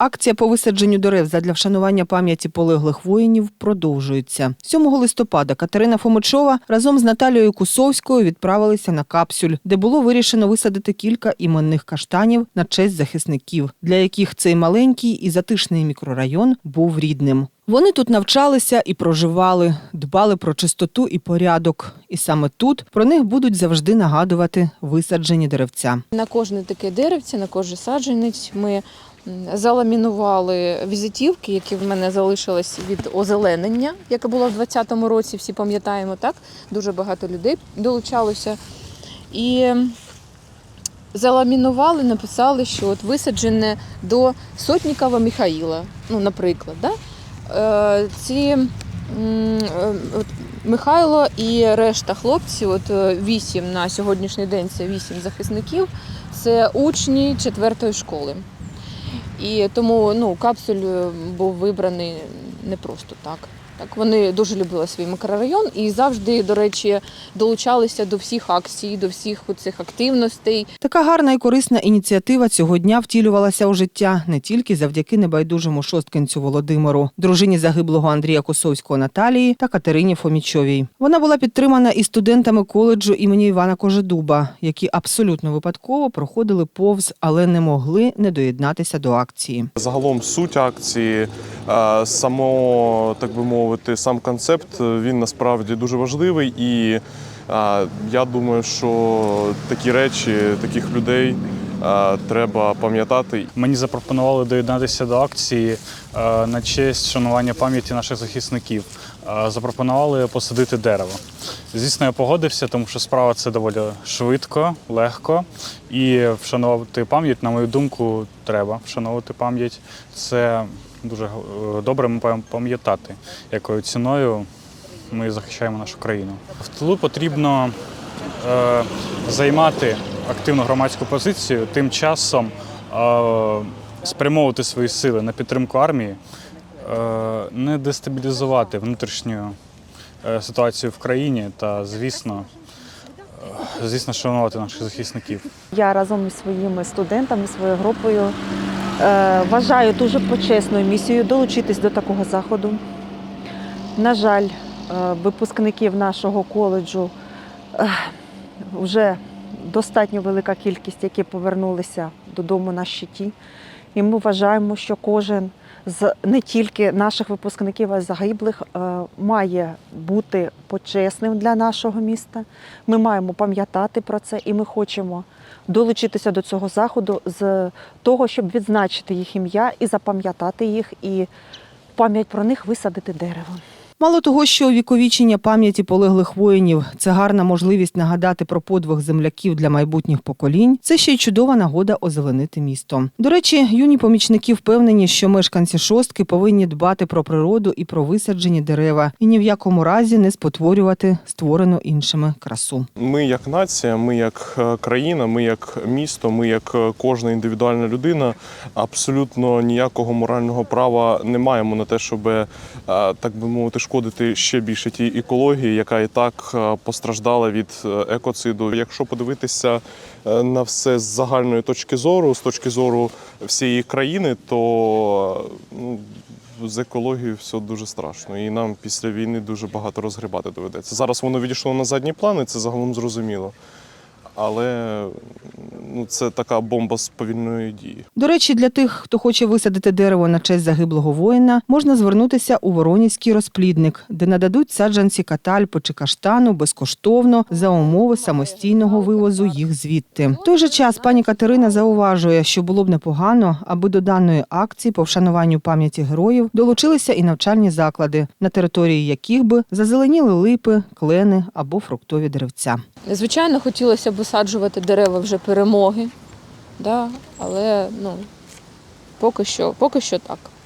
Акція по висадженню дерев задля вшанування пам'яті полеглих воїнів продовжується. 7 листопада Катерина Фомичова разом з Наталією Кусовською відправилися на капсюль, де було вирішено висадити кілька іменних каштанів на честь захисників, для яких цей маленький і затишний мікрорайон був рідним. Вони тут навчалися і проживали, дбали про чистоту і порядок. І саме тут про них будуть завжди нагадувати висаджені деревця. На кожне таке деревце, на кожен саджанець ми заламінували візитівки, які в мене залишились від озеленення, яке було в 2020 році. Всі пам'ятаємо, так? Дуже багато людей долучалося. І заламінували, написали, що от висаджене до Сотнікова Михаїла, ну, наприклад. Да? Е, ці е, Михайло і решта хлопців, от е, вісім на сьогоднішній день це вісім захисників, це учні четвертої школи. І тому ну, капсуль е, був вибраний не просто так. Так, вони дуже любили свій мікрорайон і завжди, до речі, долучалися до всіх акцій, до всіх цих активностей. Така гарна і корисна ініціатива цього дня втілювалася у життя не тільки завдяки небайдужому шосткинцю Володимиру, дружині загиблого Андрія Косовського Наталії та Катерині Фомічовій. Вона була підтримана і студентами коледжу імені Івана Кожедуба, які абсолютно випадково проходили повз, але не могли не доєднатися до акції. Загалом суть акції, е, само, так би мовити, сам концепт, е, він насправді дуже важливий. І я думаю, що такі речі, таких людей е, треба пам'ятати. Мені запропонували доєднатися до акції е, на честь шанування пам'яті наших захисників. Запропонували посадити дерево. Звісно, я погодився, тому що справа це доволі швидко, легко. І вшанувати пам'ять, на мою думку, треба вшановувати пам'ять. Це дуже е, добре пам'ятати, якою ціною ми захищаємо нашу країну. В тилу потрібно е, займати активну громадську позицію, тим часом е, спрямовувати свої сили на підтримку армії, е, не дестабілізувати внутрішню е, ситуацію в країні та, звісно, е, звісно, шанувати наших захисників. Я разом із своїми студентами, своєю групою вважаю дуже почесною місією долучитись до такого заходу. На жаль, е, випускників нашого коледжу е, вже достатньо велика кількість, які повернулися додому на щиті. І ми вважаємо, що кожен з не тільки наших випускників, а й загиблих е, має бути почесним для нашого міста. Ми маємо пам'ятати про це, і ми хочемо долучитися до цього заходу з того, щоб відзначити їх ім'я і запам'ятати їх, і пам'ять про них висадити дерево. Мало того, що увіковічення пам'яті полеглих воїнів це гарна можливість нагадати про подвиг земляків для майбутніх поколінь. Це ще й чудова нагода озеленити місто. До речі, юні помічники впевнені, що мешканці шостки повинні дбати про природу і про висаджені дерева, і ні в якому разі не спотворювати створену іншими красу. Ми як нація, ми як е, країна, ми як місто, ми як е, кожна індивідуальна людина абсолютно ніякого морального права не маємо на те, щоб, е, так би мовити, шкодити ще більше тій екології, яка і так е, постраждала від е, екоциду. Якщо подивитися е, на все з загальної точки зору, з точки зору всієї країни, то ну, з екологією все дуже страшно, і нам після війни дуже багато розгрібати доведеться. Зараз воно відійшло на задні плани, це загалом зрозуміло. Але ну, це така бомба з повільної дії. До речі, для тих, хто хоче висадити дерево на честь загиблого воїна, можна звернутися у Воронівський розплідник, де нададуть саджанці катальпи чи каштану безкоштовно за умови самостійного вивозу їх звідти. В той же час пані Катерина зауважує, що було б непогано, аби до даної акції по вшануванню пам'яті героїв долучилися і навчальні заклади, на території яких би зазеленіли липи, клени або фруктові деревця. Звичайно, хотілося б висаджувати дерева вже перемоги, да? але ну, поки що, поки що так.